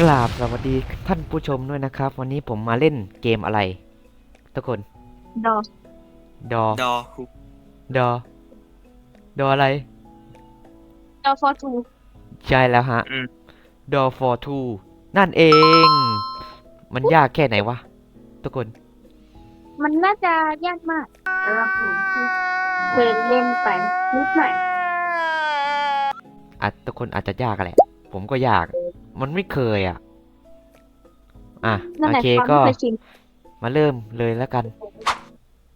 กราบสวัสดีท่านผู้ชมด้วยนะครับ วันนี้ผมมาเล่นเกมอะไร ทุกคน ดอดอ ดอคุกดอ ดออะไร ดอฟอร์ทูใช่แล้วฮะ อืมดอ for two นั่นเอง มันยากแค่ไหนวะ ทุกคน มันน่าจะยากมากสำหรับผมที่เคยเล่นไปนิดหน่อยอาจทุกคนอาจจะยากแหละ ผมก็ยาก มันไม่เคยอะ อะนั่นโอแหละเคความก็ไม่เคยชินมาเริ่มเลยแล้วกัน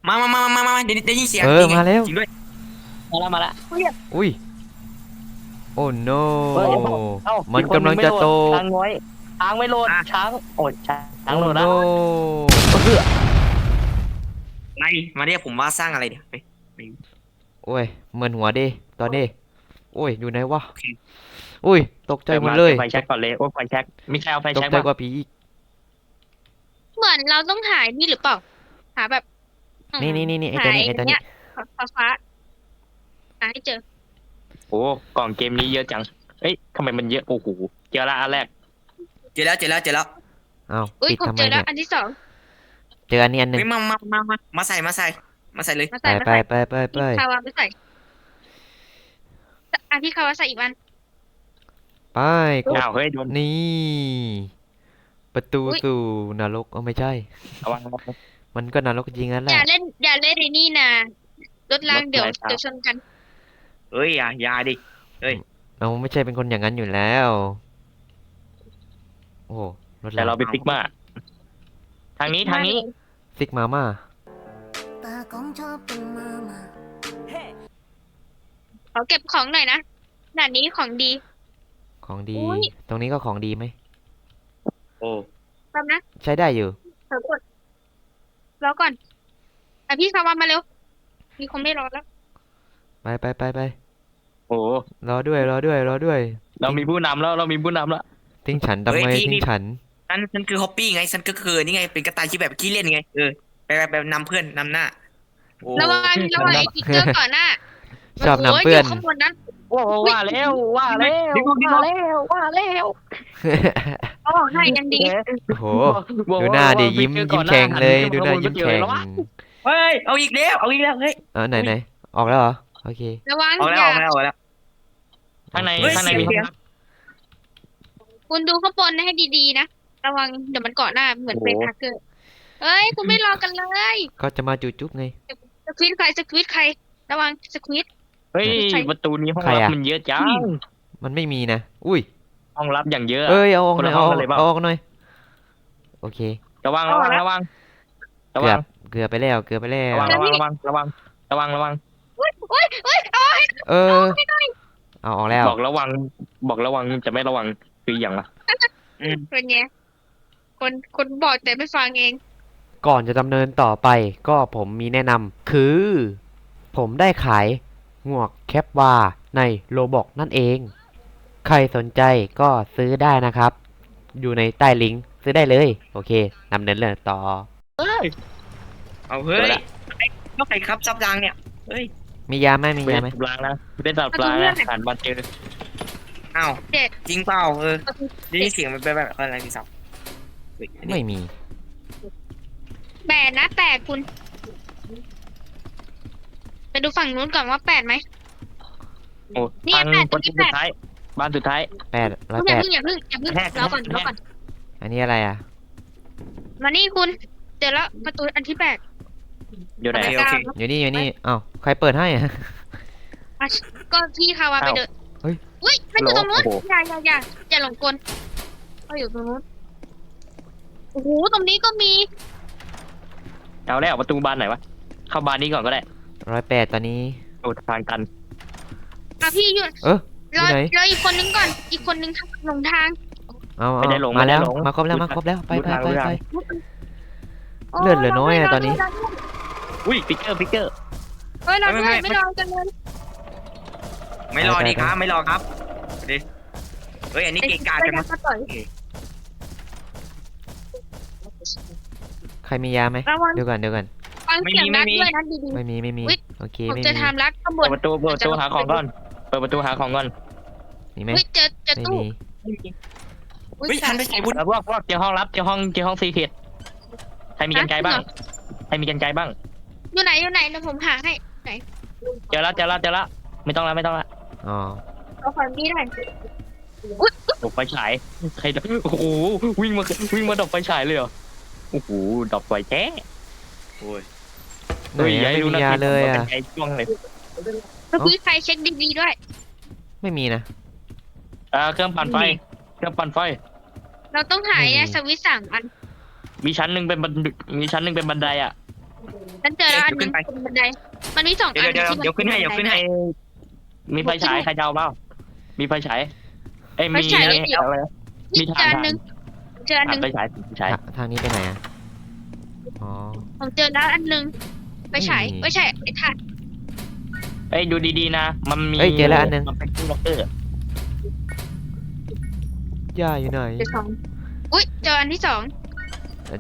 มามามามามามาเดี๋ยวได้ยินเสียงเออจริงไงมาแล้ว จริงด้วยมาละมาละ อุ้ย โอ้ no เฮ้ย เอ้ามันกำลังจะโต ช้างน้อยช้างไม่โหลดช้างโอ้ยช้างโหลดนะโอ้ไล่มาเรียกผมว่าสร้างอะไรเนี่ยไปโอ้ยเหมือนหัวดิตอนนี้ โอ้ยอยู่ไหนวะโอเค อุ้ย ตกใจหมดเลยไฟแช็กก่อนเลยโอ้ยไฟแช็กไม่ใช่เอาไฟตกแช็กใจมากว่าผีอีกเหมือนเราต้องหายนี่หรือเปล่า หาแบบอืมนี่นี่นี่นี่ไอ้ตัวนี้ไอ้ตัวนี้ หายฟ้าฟ้าๆหาให้เจอ โอ้กล่องเกมนี้เยอะจังเอ้ยทำไมมันเยอะโอ้โหเจอละอันแรกเจอแล้วเจอแล้วเจอแล้วอ้าวอุ้ยปิดผมทำไมเจอแล้เนี่วย อันที่สองเจออันนี้อันหนึ่งเฮ้ยมามามามามาใส่มาใส่ มาใส่เลย มาไปใส่มาไปใส่ไปไปไปที่คาวาไปใส่ อันที่คาวาใส่อีกวัน ไปกดอ้าวเฮ้ยโดนนี่ ประตูอุ๊ย สู่นรกเอาไม่ใช่ระวัง มันก็นรกจริงนั่นแหอย่าละเล่น อย่าเล่นในนี่นะรถราง รถเดี๋ยวอะไรครับ เดี๋ยวชนกันเฮ้ยอย่าอย่าดิ เราไม่ใช่เป็นคนอย่างนั้นอยู่แล้ว โอ้โหรถแต่เราเราเป็นซิกมา ทางนี้ทางนี้ ซิกมาม่า ตาของชอบเป็นมามาข อเก็บของหน่อยนะด่านนี้ของดี ของดี อุ๊ย ตรงนี้ก็ของดีไหม โอ้แป๊บนะใช้ได้อยู่ เดี๋ยวกดรอก่อนอะพี่คาวามาเร็ว มีคนไม่รอแล้ว ไปไปไปไปโอ้โห รอด้วยรอด้วยรอด้วย เรามีผู้นำแล้วเรามีผู้นำแล้ว ทิ้งฉันทำไมทิ้งฉันนั่นนั่นคือฮอปปี้ไงฉันก็คือนี่ไงเป็นกระต่ายที่แบบขี้เล่นไงเออไปไปไปนำเพื่อนนำหน้าโอ้ระวังระวังไอ้ติ๊กเกอร์ก่อนหน้า ชอบนำเพื่อน โยยู่ข้างบนนั้นโอ้โหว่าแล้วว่าแล้วว่าแล้วว่าแล้วเอาออกให้ยังดี โอ้โหบอกดูว่าหน้าดิว่ายิ้มไปเจอยิ้ก่มอนแข็งหน้าเลยหันดูหน้าไปยิ้มเจอแข็งแล้ววะเฮ้ยเอาอีกแล้วเอาอีกแล้วเฮ้ยเออไหนไหนออกแล้วเหรอโอเคระวังเอาอแล้วย่าเอาแล้วเอาแล้ว ข้างในเฮ้ยข้างในเสีมียงห้องน้ำคุณดูข้างบนให้ดีๆนะ ระวังเดี๋ยวมันเกาะหน้าเหมือนโอ้โหเป็นทักเกอร์เอ้ย คุณไม่รอกันเลย ก็จะมาจูจุ๊บไง สควิตใครสควิตใคร ระวังสควิต เฮ้ยใครประตูนี้ห้องใครลับอะ มันเยอะจังมันไม่มีนะ อุ้ย ห้องลับอย่างเยอะ เอ้ย เอาออกคนหน่ละอยห้เอาองกันเลยเปล่า เอาออกหน่อย โอเค ระวังระวังระวังระเกืวัองบ เกือบไปแล้ว เกือบไปแล้ว ระวังระวังระวังระวังระวังระวังอุ้ยอุ้ยอุ้ยเอาให้เออ เอาออกแล้ว บอกระวัง บอกระวังจะไม่ระวังคืออย่างละเป็นไงคนคนบอกแต่ไม่ฟังเอง ก่อนจะดำเนินต่อไปก็ผมมีแนะนำคือ ผมได้ขาย หมวกแคปวาในโลบอกนั่นเอง ใครสนใจก็ซื้อได้นะครับ อยู่ในใต้ลิงก์ซื้อได้เลย โอเคนำเนินเรื่องต่อเอาเฮ้ยก็ใครครับซับดังเนี่ย เฮ้ยมียาไหมมีเป็นยาไหมสับรางนะเป็นสับรางนะผ่านมาเจออ้าวเด็ด จริงเปล่าเออได้ยินเสียงมันเป็นแบบอะไรพี่ซับเฮ้ยอันนี้ไม่มีแปดนะแปดคุณไป ดูฝั่งนู้นก่อนว่าแปดไหม โอ้นี่ทางแปดประนี่ตูแปสุดด ท้าย บ้านสุดท้าย แปดร้อยคุณอแปย่าดเพิ่งอย่าเพิ่งอย่าเพิ่งแทรกรอก่อนแทรกรอก่อนอันนี้อะไรอะ มานี่คุณเจอแล้วประตูอันที่แปดเดี๋ยวไหน โอเคโอเค อยู่นี่อยู่นี่เอ้าใครเปิดให้อะอะก็พี่คาวาไปเดินเฮ้ย อุ้ยมันอยู่ตรงนู้นโอ้โห อย่าอย่าอย่าอย่าหลงกลเขาอยู่ตรงนู้นโอ้โหตรงนี้ก็มี เอาแล้วประตูบานไหนวะ เข้าบานนี้ก่อนก็ได้ ร้อยแปดตอนนี้โอ้ทางตันอะพี่อยู่เออ รออยู่ไหน รออีกคนนึงก่อน อีกคนนึงหลงทางเอาไม่เอาได้หลงมาแล้วไม่ได้หลงมาครบแล้วดูมาครบแล้วไปดูไปทางไปดูทาง ไปโอ้เลือดเหลือน้อยอะราตอนนี้เราด้วยอุ้ยพิกเกอร์พิกเกอร์ เฮ้ยเราไม่ด้วยไม่ ไม่รอกันเลยไม่รอดีครับ ไม่รอครับดิเฮ้ยอันนี้เกะกะจังมามั้ยต่อยใครมียาไหมระวังเดี๋ยวก่อนเดี๋ยวก่อนฟั งเสียงนัดด้วยนะดีไม่มีไม่มีอุ๊ย โอเคๆผมไม่จะมีทำรักข้างบเปินดประตูเปิดประตูหาของก่อน เปิดประตูหาของก่อนมีไหมเฮ้ยเจอเจอไม่ตู้มีอุ้ยเฮ้ยทันไปใส่บุญแล้วพวกพวกเจอห้องลับเจอห้องเจอห้องซีเคทใครมีกันไกลบ้าง ใครมีกันไกลบ้าง อยู่ไหนอยู่ไหนเดี๋ยวผมหาให้เจอแล้วเจอแล้วเจอแล้วไม่ต้องแล้วไม่ต้องละอ๋อเอาความนี้หน่อยดอกไฟฉายใครดอกโอ้โหวิ่งมาวิ่งมาดอกไฟฉายเลยเหรอโอ้โหดอกไฟแท้โอ้ย ไหนอะไม่มียาเลยอะไอ้ช่วงเลยเมื่อกี้ใครเช็คดีๆด้วย ไม่มีนะอ่าเครื่องปั่นไฟ เครื่องปั่นไฟ เราต้องหาไม่มีไอ้สวิตช์สามอัน มีชั้นหนึ่งเป็นบันมีชั้นหนึ่งเป็นบันไดอะฉันเจอแล้วอันหนึงเป็นบันได มันมีสองเดี๋ยวอันเดี๋ยวที่มัเดี๋ยวขึ้นให้เดี๋ยวขึ้นให้ มีไฟฉายใครจะเอาเปล่ามีไฟฉายเอ้ยมีไฟฉายแล้วเดี๋ยวอะไรนะนี่มีเจถ่าอนอันหนึงเจออันหถ่านึนงไฟฉายไฟฉายทาทางนี้ไปไหนอะอ๋อผมเจอแล้วอันหนึง ไปฉายไม่มีไม่ใช่ไอ้ถ่านเอ้ยดูดีๆนะ มันมีเอ้ยเจอแล้วอันหนึ่ง มันเป็นตู้ล็อกเกอร์ยาอยู่ไหนเจอสองอุ้ยเจออันที่สอง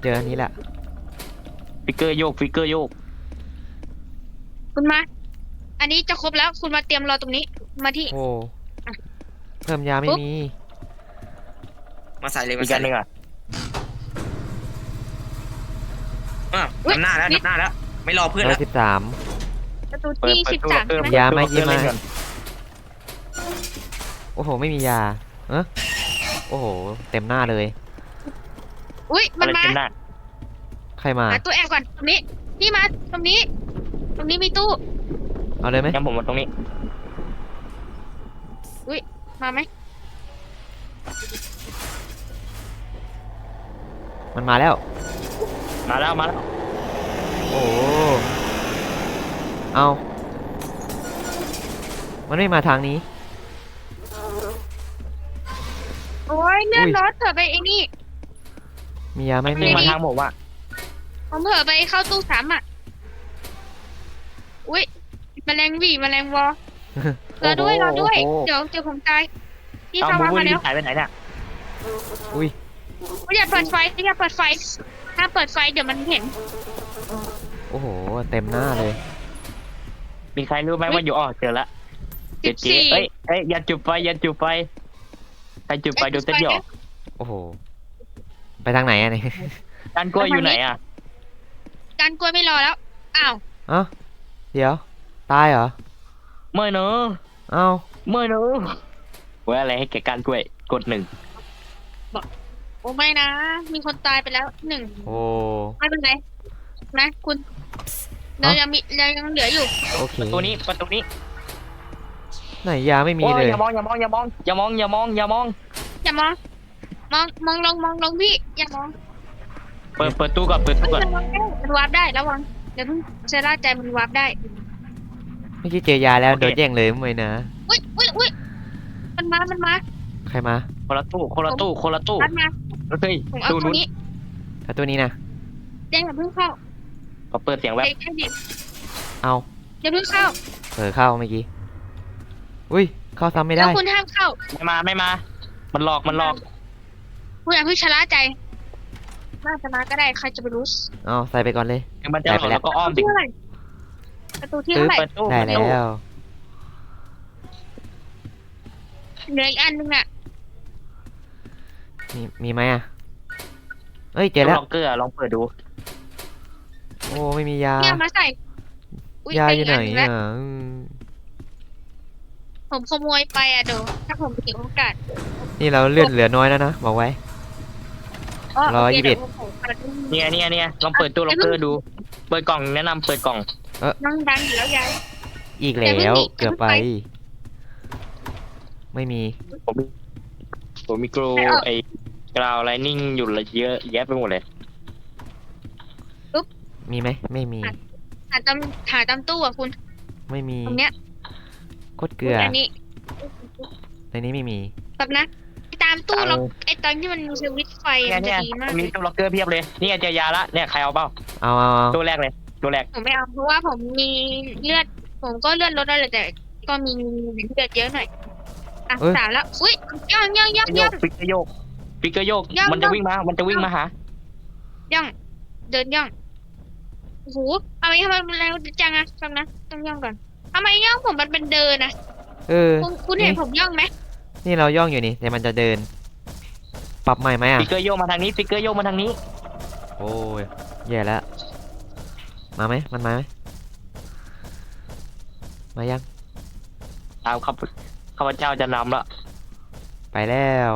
เจออันนี้แหละฟิกเกอร์โยกฟิกเกอร์โยกคุณมา อันนี้จะครบแล้วคุณมาเตรียมรอตรงนี้ มาที่ โอ้เพิ่มยาไม่ปุ๊บ มีมาใส่เลยอีมากอัใส่นหเลนึ่ยงอะ อะนำหน้าแล้วนำหน้าแล้ว ไม่รอเพื่อนร้อแล้ยวสิบสาม ประตูเปิดที่เปิดสิบตู้สาล็อมกเกอร์ใช่ไหมยาไหมเปิดตู้ล็อกเกอร์ยาไหมเล่นก่อนโอ้โห ไม่มียาเอะโอ้โห เต็มหน้าเลย อุ้ยมัอะนไรมาเต็มหน้าใครมา หาตู้แอบก่อนตรงนี้นี่มาตรงนี้ ตรงนี้มีตู้ เอาเลยไหมงั้นผมมาตรงนี้มาไหมมันมาแล้ว มาแล้วมาแล้ว โอ้โหเอามันไม่มาทางนี้ โอ้ยเลื่อนอุ้ยรถเถอะไปไอ้นี่มียาไหม่วิ่มีงมาทางผมว่า ผมเผลอไปเข้าตู้สามอะ อุ้ยแมลงหวีแมลงวอรอด้วยรอด้วย เดี๋ยวเดี๋ยวผมตายพี่เอาเข้าบูมาบูมารีแล้วหายไปไหนเนี่ยอุ้ยอย่าเปิดไฟอย่าเปิดไฟ ถ้าเปิดไฟเดี๋ยวมันเห็น โอ้โห เต็มหน้าเลย มีใครรู้ไหมว่าอยู่อ๋อเจอละเจ๊สิบเจ๊สี่เอ้ยเอ้ยอย่าจุดไฟอย่าจุดไฟใครจุดไฟโดนเต้นหยอกโอ้โห ไปทางไหนอะเนี่ยด้านกล้วยอยู่ไหนอะการกล้วยไม่รอแล้ว อ้าวเอ้าเดี๋ยว ตายเหรอไม่เนอะเอ้าไม่เนอะไว้อะไรให้แกการกล้วย กดหนึ่งโอ้ไม่นะ มีคนตายไปแล้วหนึ่งโอ้ไม่เป็นไร นะคุณเรายังมีเรายังเหลืออยู่โอเคประตูนี้ประตูนี้ไหนยาไม่มีโอ้เลยอย่ามองอย่ามองอย่ามองอย่ามองอย่ามองอย่ามองอย่ามองมองมองลงมองลงพี่อย่ามองเปิดเปิดตู้ก่อนเปิดตู้ก่อนระวังได้มันวาร์ปได้ระวังเดี๋ยวเพิ่งเซร่าใจมันวาร์ปได้เมื่อกี้เจอยาแล้วโดนแย่งเลยมั้ยนะอุ้ยอุ้ยอุ้ยมันมา มันมา ใครมา คนละตู้คนละตู้คนละตู้มันมาเฮ้ยผมเอาตู้ตัวนู้นนี้เอาตัวนี้นะเดี๋ยวอย่าเพิ่งเข้า ก็เปิดเสียงแวบเดี๋ยวแค่เด็กเอาอย่าเพิ่งเข้าเผลอเข้าเมื่อกี้ อุ้ย เข้าซ้ำไม่แล้ได้ วคุณห้ามเข้า ไม่มาไม่มา มันหลอกมันหลอก คุณอย่าเพิ่งชะล่าใจน่าจะมาก็ได้ใครจะไปรู้เอาใส่ไปก่อนเลย มันจะหลอกแล้วก็อ้อมประตูสิที่เท่าไหร่ประตูที่เท่าไหร่เปิดตู้ได้เปิดแล้ตู้ว เหลืออีกอันนึงอะมีมีไหมอะเอ้ยเจอตู้แล้ว ล็อกเกอร์อะลองเปิดดู โอ้ไม่มียา เนี่ยมาใส่ยาอยู่ไหนด้กอะแล้วอืมผมขโมยไปอะเดี๋ยวถ้าผมมีโอกาสนี่เราเลื่อนเหลือน้อยแล้วนะบอกไว้ ร้อยยี่สิบเอ็ด เนี่ยเนี่ยเนี่ยลองเปิดตู้ล็อกเกอร์ดู เปิดกล่องแนะนำเปิดกล่อง นั่งดังอยู่แล้วยาย อีกอย่าเพิ่แล้งวหนีเกือบไป อย่าเพิ่งไม่มี ผมมีผมมีกรูไม่ออกไอ้กราวไลนิ่งอยู่ละเยอะแยะไปหมดเลย มีไหมไม่มี หาตามหาตามตู้อะคุณไม่มีตรงเนี้ยโคตรเกลืออันนี้ในนี้ไม่มีแบบนะตามตู้เราไอ้ตอนที่มันมีสวิตช์ไฟเนี่ยมันจะเนี่ยดีมากมีตู้ล็อกเกอร์เพียบเลยเนี่ยเจอยาละเนี่ยใครเอาเปล่าเอาเอาเอาตู้แรกเลยตู้แรกผมไม่เอาเพราะว่าผมมีเลือด ผมก็เลือดลดได้เลยแต่ ก็มีเลือดเยอะหน่อยอะสามแล้วอุ้ยย่องย่องย่องโยย่องกฟิกเกอร์โยกฟิกเกอร์โยกย่องมันจะวิ่งมา มันจะวิ่งมาหาย่องเดินย่อง โอ้โหทำไมทำไมมันแรงจังอะฟังนะต้องย่องก่อนทำไมย่องผมมันเป็นเดินนะเออคุณคุณเห็นผมย่องไหมนี่เราย่องอยู่นี่แต่มันจะเดิน ปรับใหม่ไหมอะฟิกเกอร์โยกมาทางนี้ฟิกเกอร์โยกมาทางนี้ โอ้ยแย่แล้วมาไหมมันมาไหมมายังตามข้าพข้าพเจ้าจะนำละไปแล้ว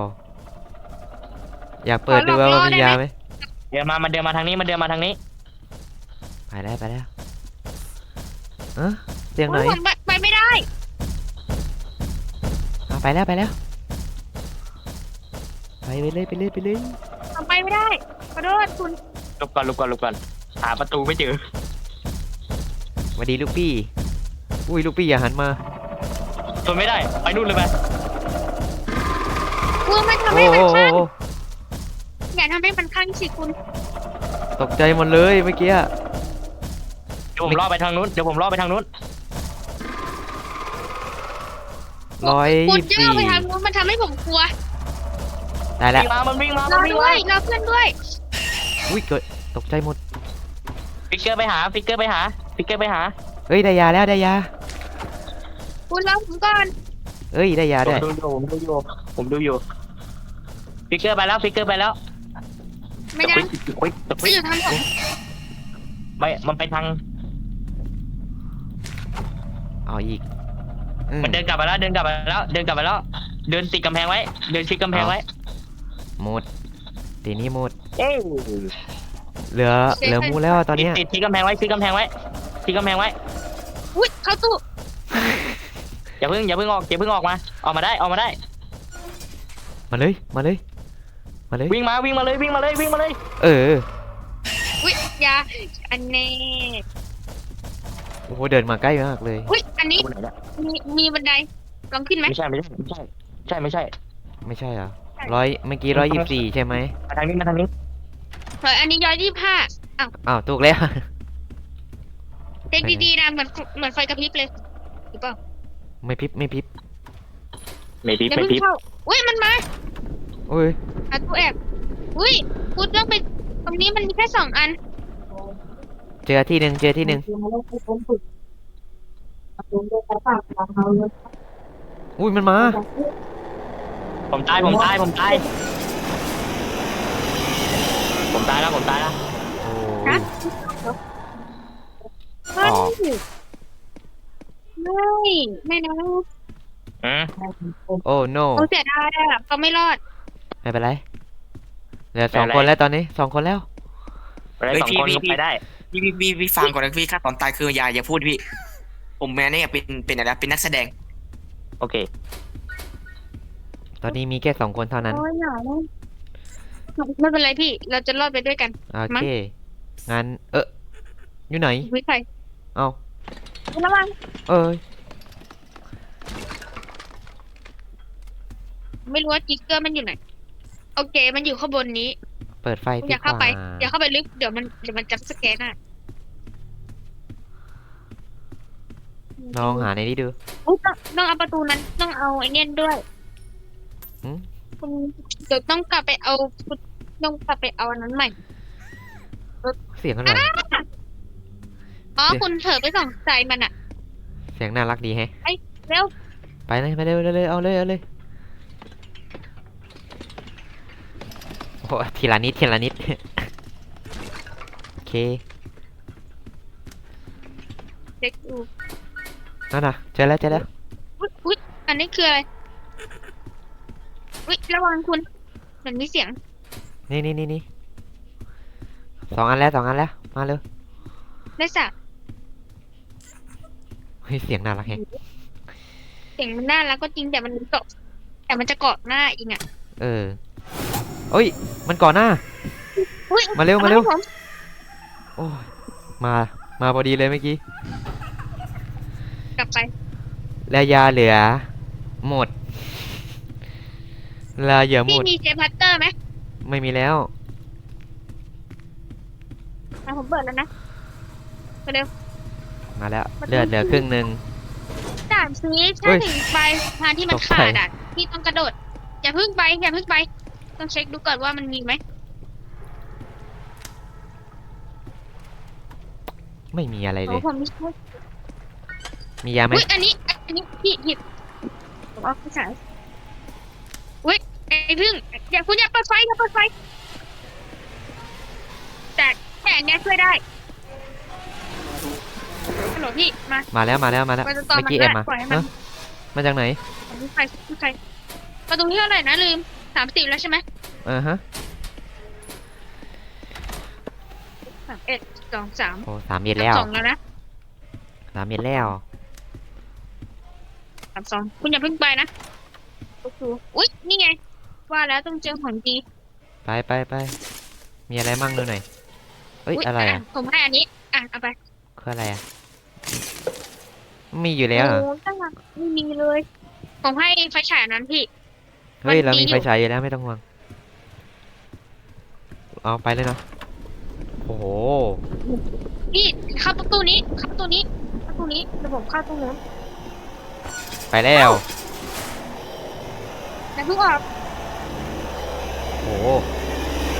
อยากเปิดดูว่ามันมียาไหมเดินมามันเดินมาทางนี้มันเดินมาทางนี้ ไปแล้วไปแล้วเอะเสียงไหนอุ๊ยผมไปไปไม่ได้อะไปแล้วไปแล้ว ไปไปเลยไปเลยไปเลยผมไปไม่ได้ขอโทษคุณลุกก่อนลุกก่อนลุกก่อนหาประตูไม่เจอสวัสดีลูกพี่ อุ้ยลูกพี่อย่าหันมา ทนไม่ได้ ไปนู่นเลยไปคุณไม่ทำโอ้ให้มันโอ้ข้างโอ้อย่าทำให้มันข้างสิคุณตกใจหมดเลยเมื่อกี้อะเดี๋ ยวผมล่อไปทางนู้นเดี๋ยวผมล่อไปทางนู้นร้อยคุณยี่สิบย่อสี่ไปทางนู้นมันทำให้ผมกลัวได้แล้ววิ่งมามันวิ่งมาเรามันวิ่งด้วมายเราเพื่อนด้วย อุ้ยเกิดตกใจหมดฟิกเกอร์ไปหาฟิกเกอร์ไปหาฟิกเกอร์ไปหาเอ้ยได้ยาแล้วได้ยาคุณรอผมก่อนเอ้ยได้ยาผได้มดูอยู่ผมดูอยู่ผมดูอยู่ฟิกเกอร์ไปแล้วฟิกเกอร์ไปแล้วไม่ได้ตะควิดตะคไม่วิดอยู่ทางผมไม่มันไปทาง เอาอีกอืมมันเดินกลับไปแล้วเดินกลับไปแล้ว เดินกลับไปแล้ว เดินติดกำแพงไว้ เดินชิดกำแพงไว้หมดทีนี้หมดเอ้ยเหลือเหลือมูแล้วอะตอนเนี้ยติดชิดกำแพงไว้ชิดกำแพงไว้ชิดกำแพงไว้อุ้ยเข้าตู้อย่าเพิ่งอย่าเพิ่งออกอย่าเพิ่งออกมาออกมาได้ออกมาได้ มาเลยมาเลย มาเลยวิ่งมาวิ่งมาเลยวิ่งมาเลยวิ่งมาเลย เอออุ้ยอยาอันนี้ โอ้โหเดินมาใกล้มากเลย อุ้ยอันนี้กูไหนเนี่ยมีมีบันไดลองขึ้นไหมไม่ใช่ไม่ใช่ไม่ใช่ใช่ไม่ใช่ไม่ใช่เหรอร้อยเมื่อกี้ร้อยยี่สิบสี่ใช่ไหมมาทางนี้มาทางนี้เฮ้ยอันนี้ย้อยยี่ห้าอ้าวถูกแล้วเช็คดีๆนะเหมือนเหมือนไฟกระพริบเลยหรือเปล่าไม่พริบไม่พริบไม่พิบอย่าไม่เพิ่งพิบเข้าอุ้ยมันมาโอ้ยหาตู้แอบอุ้ยคุณต้องไปตรงนี้มันมีแค่สองอัน เจอที่หนึ่งเจอที่หนึ่งอุ้ยมันมา ผมตายผมตายผมตายผมตายแล้วผมตายแล้วโอ้ฮะยเฮ้ยอ๋อไม่ไม่นะอืมโอ้ no เขาเสียดายอะเขาไม่รอด ไม่เป็นไรเหลือสองคนแล้วตอนนี้สองคนแล้วไปได้สองคนก็ไปได้ พี่พี่พี่พี่ฟังก่อนนะพี่ค่าตอนตายคืออย่าอย่าพูดพี่ ผมแม่เนี่ยเป็นเป็นอะไรนะเป็นนักแสดง โอเค ตอนนี้มีแค่สองคนเท่านั้น โอ้ยหนาวไม่เป็นไรพี่ เราจะรอดไปด้วยกัน โอเค งั้น เอออยู่ไหน วิใครเอ้าระวังเอ้ย ไม่รู้ว่าจิกเกอร์มันอยู่ไหน โอเค มันอยู่ข้างบนนี้ เปิดไฟอดีย่ากเข้าว่าไป อย่าเข้าไปลึก เดี๋ยวมัน เดี๋ยวมันจับสแกนอะลองหาในนี้ดูอุ๊ยต้องต้องเอาประตูนั้น ต้องเอาไอ้เนี่ยด้วยหืมคุณเดี๋ยวต้องกลับไปเอาคุณต้องกลับไปเอาอันนั้นใหม่ เสียงอะไร อ๋อ เดี๋ยว คุณเถอะไปส่องใจมันอะ เสียงน่ารักดีแฮะ เร็ว ไปเลยไปเลยไปเลยเอาเลยเอาเลย โอ้ทีละนิดทีละนิด โอเคเด็กดูนั่นน่ะเจอแล้วเจอแล้วอุ๊ยอุ๊ยอันนี้คืออะไร อุ๊ยระวังคุณเหมือนมีเสียง นี่นี่นี่นี่สองอันแล้วสองอันแล้วมาเร็วได้สะเฮ้ยเสียงน่ารักแฮะเสียงมันน่ารักก็จริงแต่มันเกาะแต่มันจะเกาะหน้าอีกอะ เออ โอ้ย มันก่อนหน้า อุ๊ยมาเร็วมาเร็วอให้ผมโอ้ยมา มาพอดีเลยเมื่อกี้ กลับไปแล้วยาเหลือ หมดลาเหลือหมพี่ด มีเจพัตเตอร์ไหมไม่มีแล้ว อะผมเปิดแล้วนะไปเร็ว มาแล้ว มันเลือดเหลือครึ่งหนึ่ง ด่านซีเฮ้ถ้ายถึงปลายทางที่มันตกใจขาดอะพี่ต้องกระโดด อย่าเพึ่งไปอย่าเพึ่งไป ต้องเช็คดูก่อนว่ามันมีไหมไม่มีอะไรเลโอ้ย ผมไม่ใช่มียาไหมอุ้ยอันนี้อันนี้พี่หยิบผมเอาไปใส่อุ้ยไอ้พึ่งอย่าคุณอย่าเปิดไฟอย่าเปิดไฟแต่แต่อันเนี้ยช่วยได้ฮัลโหลพี่มา มาแล้วมาแล้วมาแล้วมันจะต่อเมื่อกี้มันเอ็มได้มาปล่อยให้มัน เอ้ามาจากไหนพี่ใครพี่ใครประตูที่เท่าไหร่นะลืมสามสิบแล้วใช่ไหม อ่าฮะสามเอ็ดสองสามโอ้สามเม็ดแล้วสองแล้วนะสามเม็ดแล้วสามสองคุณอย่าเพิ่งไปนะโอ้โหอุ๊ยนี่ไง ว่าแล้วต้องเจอของดีไปไปไปมีอะไรมั่งดูหน่อยเอ้ยอุ๊ยอะไรอะผมให้อันนี้ อะเอาไปคืออะไรอะมีอยู่แล้วเหรอโอ้ตั้งหลักไม่มีเลย ผมให้ไฟฉายอันนั้นพี่ เฮ้ยมันเรามีมีอยู่ไฟฉายอยู่แล้วไม่ต้องห่วง เอาไปเลยเนาะโอ้โหพี่เข้าประตูนี้เข้าประตูนี้ประตูนี้เดี๋ยวผมเข้าตรงนู้นไปแล้วแต่เพิ่งออกโอ้โห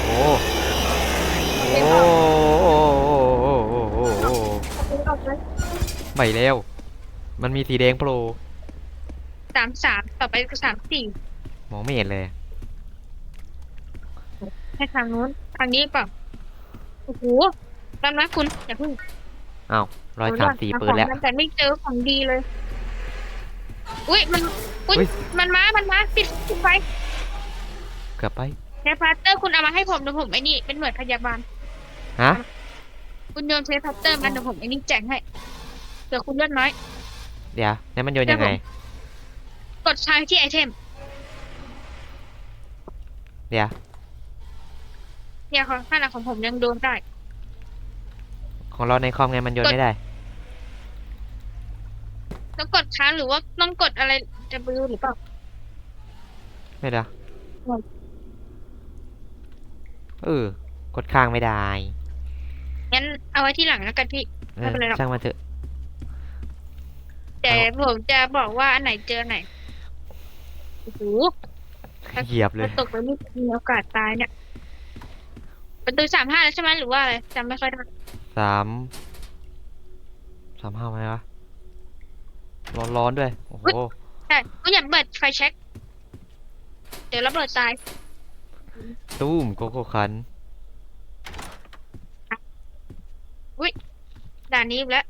โอ้โหโอ้โหโอ้โหโอ้โหโอ้โหประตูออกเลยไปแล้ว มันมีสีแดงโผล่สามสามต่อไปก็สามสี่มองไม่เห็นเลย ให้ทางนู้นทางนี้เปล่าโอ้โหแป๊บนะคุณอย่าเพิ่งอ้าวร้อยสามสี่หเปิดแล้วของแต่ไม่เจอของดีเลย อุ้ยมันอุ้ยอุ๊ยมันมา มันมาปิดปิดไฟเกือบไปเชฟพัตเตอร์คุณเอามาให้ผมเดี๋ยวผมไอ้นี่เป็นหน่วยพยาบาลฮะคุณโยนเชฟพัตเตอร์มาเดี๋ยวผมไอ้นี่แจกให้เดี๋ยวคุณเลือดน้อย เดี๋ยวแล้วมันโยนยังไง กดทางที่ไอเทม เดี๋ยว เนี่ยของข้างหลังของผมยังโดนได้ ของเราในคอมไงมันโยนไม่ได้ ต้องกดค้างหรือว่าต้องกดอะไร W หรือเปล่า ไม่ได้อืมเออกดค้างไม่ได้งั้นเอาไว้ที่หลังแล้วกันพี่เอไม่อเป็นไรหรอกช่างมันเถอะแต่ผมจะบอกว่าอันไหนเจออันไหนโอ้โหเหยียบเลถ้ายตกแล้วนี่มีโอกาสตายเนี่ย ประตูสามห้าแล้วใช่ไหมหรือว่าอะไรจำไม่ค่อยได้สามสามห้าไหมวะร้อนร้อนๆด้วย โอ้โหใช่ก็อย่าเปิดไฟเช็ค เดี๋ยวระเบิดตาย ตู้มโกโก้คันด่านนี้อีกแล้ว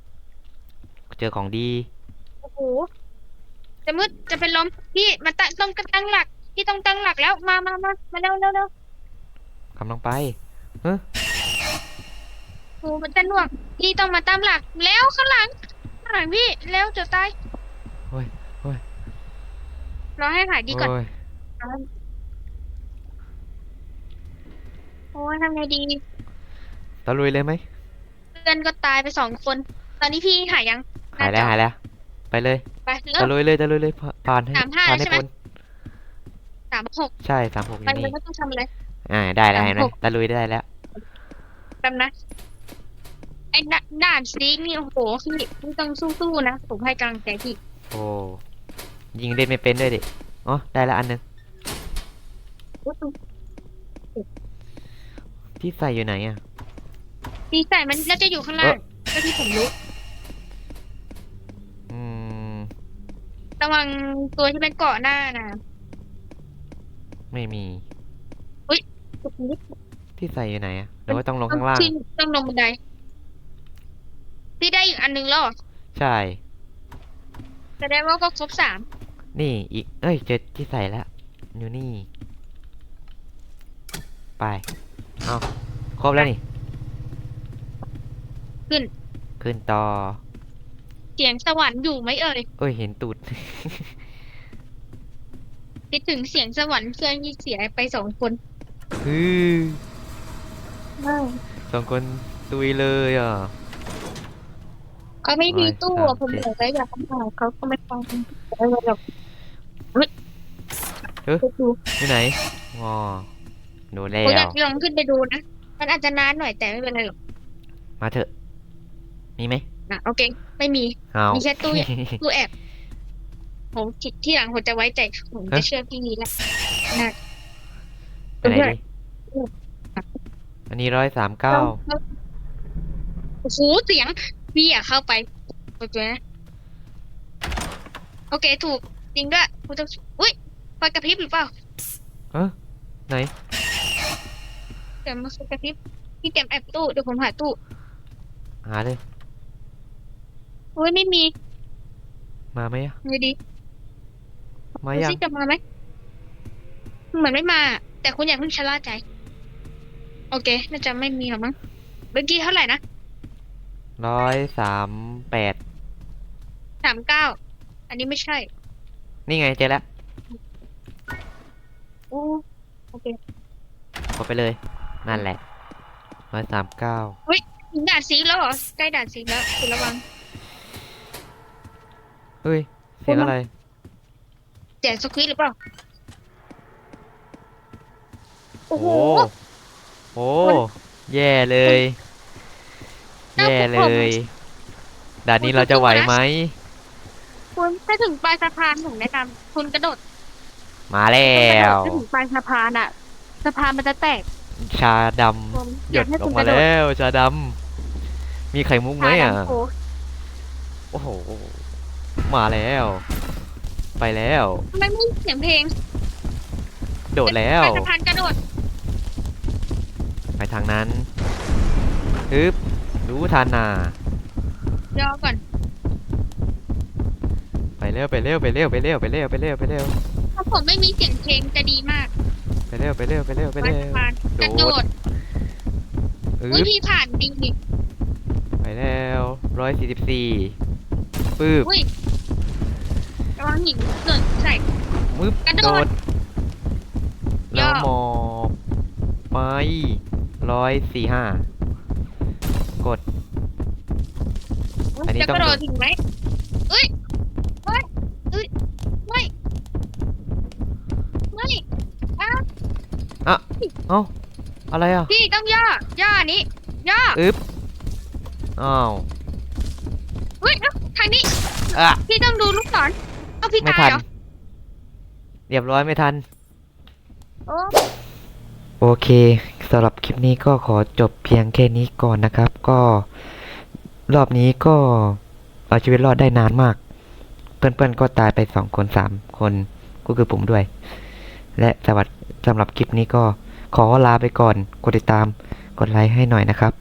เจอของดี โอ้โห จะมืดจะเป็นลม พี่มาตั้งต้องตั้งหลัก พี่ต้องตั้งหลักแล้ว มามามามาเร็วเร็วเร็วกำลังไป โอ้โหมันจะหน่วงพี่ต้องมาตั้งหลักแล้วข้างหลังข้างหลังพี่แล้วจะตายโอ้ยโอ้ย รอให้หายดีก่อนโอ้ยโอ้ยทำไงดีตะลุยเลยไหมเพื่อนก็ตายไปสองคน ตอนนี้พี่หายยังหายแล้วหายแล้ว ไปเลยไปเริ่ตะม ลุยเลยตะลุยเลยผ่าผ่านให้สามห้าผ่านให้ใช่ไหม พ้นสามหกใช่สามหกอไปยู่เลยนี่ไม่ต้องทำอะไร อ่าได้แล้วสามเห็นไหมหก ตะลุยได้แล้ว แป๊บนะ ไอ้ด่าด่านซีกนี่โอ้โหพี่พี่ต้องสู้ๆนะ ผมให้กำลังใจพี่ โอ้ยิงเล่นไม่เป็นด้วยดิอ๋อได้แล้วอันหนึงที่ใส่อยู่ไหนอะดีใส่มันน่าจะอยู่ข้างล่างก็ที่ผมรู้อืม ระวังตัวที่เป็นเกาะหน้านะไม่มีตรงนี้ที่ใส่อยู่ไหนอะ หรือว่าต้องลงข้างล่าง ที่ต้องลงบันไดพี่ได้อีกอันหนึงแล้วเหรอใช่ แสดงว่าก็ครบสามนี่อีก เอ้ยเจอที่ใส่แล้วอยู่นี่ ไป เอาครบแล้วนี่ ขึ้น ขึ้นต่อ เสียงสวรรค์อยู่ไหมเอ่ยเอ้ย เห็นตูด คิดถึงเสียงสวรรค์เพื่อนที่เสียไปสองคน ฮือ สองคนตุยเลยอะเขาไม่มีร้อยตู้สามอะผมเจ็ดบอกแล้วอยากทำงานเขาก็ไม่ฟังอะไรหรอกเฮ้ยเอ้ยไปดูอยู่ไหนอ๋อโดนแล้ผมอยาวกลองขึ้นไปดูนะ มันอาจจะนานหน่อยแต่ไม่เป็นไรหรอก มาเถอะ มีไหมนะโอเค ไม่มีเอามีแค่ตู้ตู้แอบผมที่ที่หลังผมจะไว้ใจผมจะฮะเชื่อพี่นี้แหละนะไปไหนดี อันนี้ร้อยสามเก้าโอ้โหเสียงพี่อยากเข้าไปโอเคนะโอเคถูกจริงด้วยคุณต้องอุ้ยไฟกระพริบหรือเปล่าเออไหนเดี๋ยวมาคือกระพริบพี่เตรียมแอบตู้เดี๋ยวผมหาตู้หาเลยอุ้ยไม่มีมาไหมอะไงดีมาดูยังสิจะมาไหมเหมือนไม่มา แต่คุณอย่าเพิ่งชะล่าใจ โอเค น่าจะไม่มีหรอกมั้งเมื่อกี้เท่าไหร่นะร้อยสามแปดสามเก้า อันนี้ไม่ใช่ นี่ไงเจอแล้วโอ้โอเคกดไปเลย นั่นแหละร้อยสามเก้าถึงด่านซีแล้วเหรอ ใกล้ด่านซีแล้วคุณระวังเฮ้ย เสียงอะไรเสียงสควิตหรือเปล่า โอ้โอ้โห โหแย่เลยน่าแย่ปวดเลหัวยด่านนี้เราจะไหวไหมคุณถ้าถึงปลายสะพานผมแนะนำคุณกระโดด มาแล้วถ้าถึงปลายสะพานอะสะพานมันจะแตก ชาดผมำอหยยากดให้ลคุงณกมาระโดดแล้วชาดำมีไข่มุกไหมอะทาดำโอ้โอ้โหมาแล้ว ไปแล้วทำไมไม่มีเสียงเพลง โดดแล้วปลายสะพานกระโดด ไปทางนั้นฮึบรู้ทันน่ะรอก่อนไปเร็วไปเร็วไปเร็วไปเร็วไปเร็วไปเร็วไปเร็วถ้าผมไม่มีเสียงเพลงจะดีมากไปเร็วไปเร็วไปเร็วไปปลายเร็วสะพานกระโดดอึอุ้ยบพี่ผ่านดีนี่ไปแล้วร้อยสี่สิบสี่ปึ๊บอุ้ยระวังหินเกิดใส่ มึบกระโดด แล้วย่อ หมอบไป ร้อยสี่ห้ากด อันนี้จะต้องกระโดโดดดถึงไหมเอ้ยเอ้ยเอ้ยไม่ไม่อ้าเอ้าอะไรอะพี่ต้องย่อย่ออันนี้ย่ออึบอ้าวเฮ้ยเอ้าทางนี้อะพี่ต้องดูลูกศรเอาพี่ไม่ตายทันเหรอเรียบร้อยไม่ทัน โอ้ โอเค สำหรับคลิปนี้ก็ขอจบเพียงแค่นี้ก่อนนะครับ ก็รอบนี้ก็เอาชีวิตรอดได้นานมาก เพื่อนๆก็ตายไปสองคนสามคนก็คือผมด้วย และสวัสดีสำหรับคลิปนี้ก็ขอลาไปก่อน กดติดตาม กดไลค์ให้หน่อยนะครับ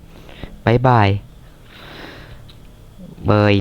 บ๊ายบาย เบย